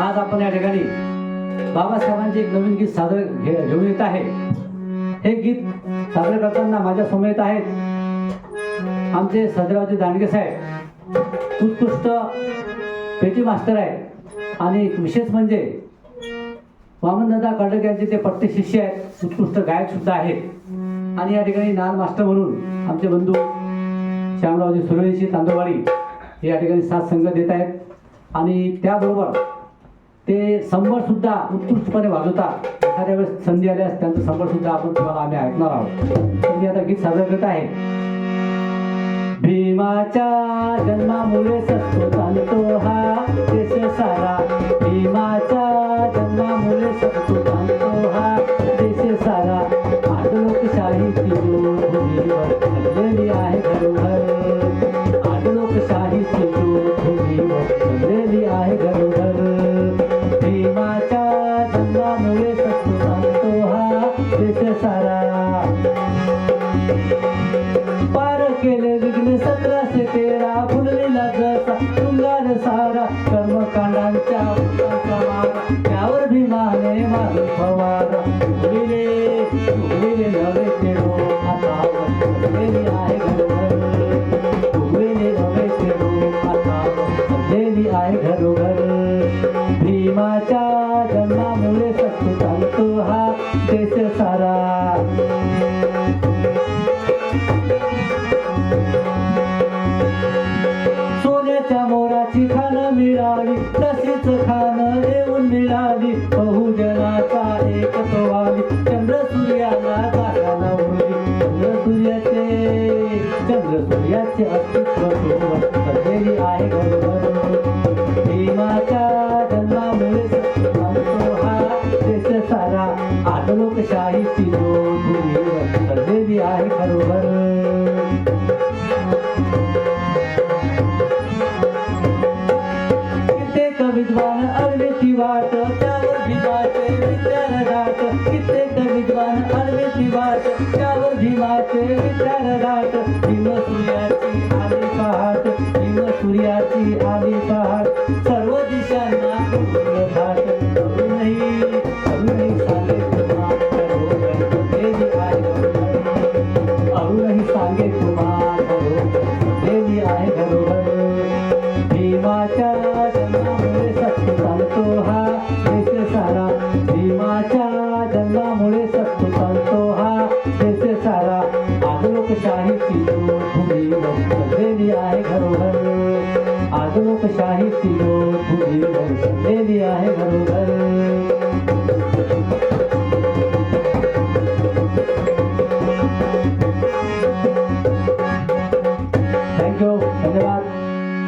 आज आपण या ठिकाणी बाबासाहेबांचे एक नवीन गीत सादर घे- घेऊन येत आहे. हे गीत सादर करताना माझ्यासमोर येत आहेत आमचे सदरावजी दांडगे साहेब. उत्कृष्ट पेटी मास्टर आहे आणि विशेष म्हणजे वामनदादा कर्डक यांचे ते पट्टे शिष्य आहेत. उत्कृष्ट गायक सुद्धा आहेत. आणि या ठिकाणी नाल मास्टर म्हणून आमचे बंधू श्यामरावजी सुरळीची तांदूळवाडी हे या ठिकाणी साथ संघ देत आहेत. आणि त्याबरोबर ते संबळ सुद्धा उत्कृष्टपणे वाजवतात. एखाद्या वेळेस संधी आल्यास त्यांचं संबळ सुद्धा आपण तुम्हाला आम्ही ऐकणार आहोत. मी आता गीत सादर करत आहे. भीमाच्या जन्मामुळे सत्तो पार केले विघ्न सतराशे तेरा फुललेला जसा शृंगार सारा कर्मकांडांच्या मारा. त्यावर भीमाने मारून फवारा. नवे तेरो आहे घरोघर. नवे तेरो आहे घरोघर. भीमाच्या मोराची खान मिळाली तशीच खान देऊन मिळाली. बहुजनाचा एकत्वाली चंद्र सूर्याला जागा नवली चंद्र सूर्याचे चंद्र सूर्याचे अस्तित्व आहे घरोघर भीमाच्या भीमाचे हिम सूर्याची आली पहाट हिम सूर्याची आली पहाट. सर्व दिशांना घाट. अजूनही अजूनही सांगे देवी आहे सांगे देवी आहे घरोघर भीमाच्या जन्मामुळे सत्य चालतो हा देश सारा भीमाच्या जन्मामुळे सत्य चालतो सजलेली आहे घरोघर. आज लोकशाहीची ज्योत भूमीवर सजलेली आहे घरोघर.